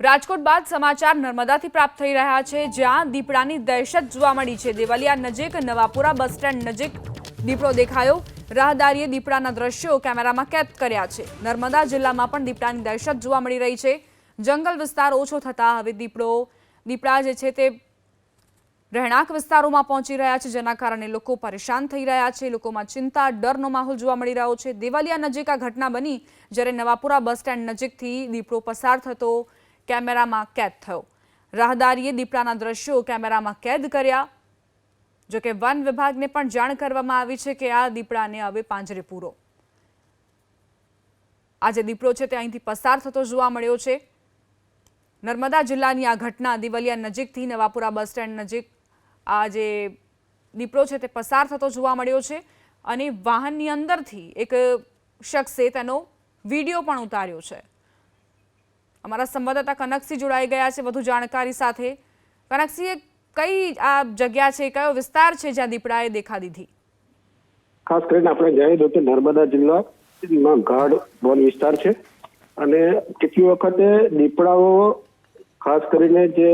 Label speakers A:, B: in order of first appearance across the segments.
A: રાજકોટ બાદ સમાચાર નર્મદાથી પ્રાપ્ત થઈ રહ્યા છે. જ્યાં દીપડાની દહેશત જોવા મળી છે. દેવલિયા નજીક, નવાપુરા બસ સ્ટેન્ડ નજીક દીપડો દેખાયો. રાહદારીએ દીપડાના દ્રશ્યો કેમેરામાં કેદ કર્યા છે. નર્મદા જિલ્લામાં પણ દીપડાની દહેશત જોવા મળી રહી છે. જંગલ વિસ્તાર ઓછો થતાં હવે દીપડો, દીપડા જે છે તે રહેણાંક વિસ્તારોમાં પહોંચી રહ્યા છે, જેના કારણે લોકો પરેશાન થઈ રહ્યા છે. લોકોમાં ચિંતા, ડરનો માહોલ જોવા મળી રહ્યો છે. દેવાલિયા નજીક આ ઘટના બની, જ્યારે નવાપુરા બસ સ્ટેન્ડ નજીકથી દીપડો પસાર થતો કેમેરામાં કેદ થયો. રાહદારીએ દીપડાના દ્રશ્યો કેમેરામાં કેદ કર્યા. જોકે વન વિભાગને પણ જાણ કરવામાં આવી છે કે આ દીપડાને હવે પાંજરે પૂરો. આ જે દીપડો છે તે અહીંથી પસાર થતો જોવા મળ્યો છે. નર્મદા જિલ્લાની આ ઘટના દિવલિયા નજીકથી નવાપુરા બસ સ્ટેન્ડ નજીક આ જે દીપડો છે તે પસાર થતો જોવા મળ્યો છે અને વાહનની અંદરથી એક શખ્સે તેનો વીડિયો પણ ઉતાર્યો છે. અમારા સંવાદદાતા કનકસિંહ જોડાઈ ગયા છે વધુ જાણકારી સાથે. કનકસિંહ કઈ આ જગ્યા છે, કયો વિસ્તાર છે જ્યાં દીપડાએ દેખા દીધી?
B: ખાસ કરીને આપણે જાણી તો કે નર્મદા જિલ્લામાં ગાઢ વન વિસ્તાર છે અને કેટલી વખતે દીપડાઓ ખાસ કરીને જે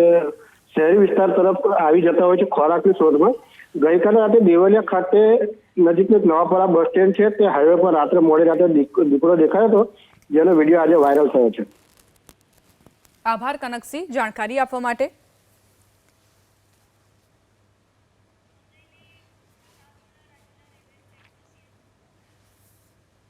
B: શહેરી વિસ્તાર તરફ આવી જતા હોય છે ખોરાકની શોધમાં. ગઈકાલે રાતે દેવલિયા ખાતે નજીકનું નવાપરા બસ સ્ટેન્ડ છે, તે હાઈવે પર રાત્રે મોડી રાતે દીપડો દેખાયો હતો, જેનો વીડિયો આજે વાયરલ થયો છે.
A: આભાર કનકસિંહ જાણકારી આપવા માટે.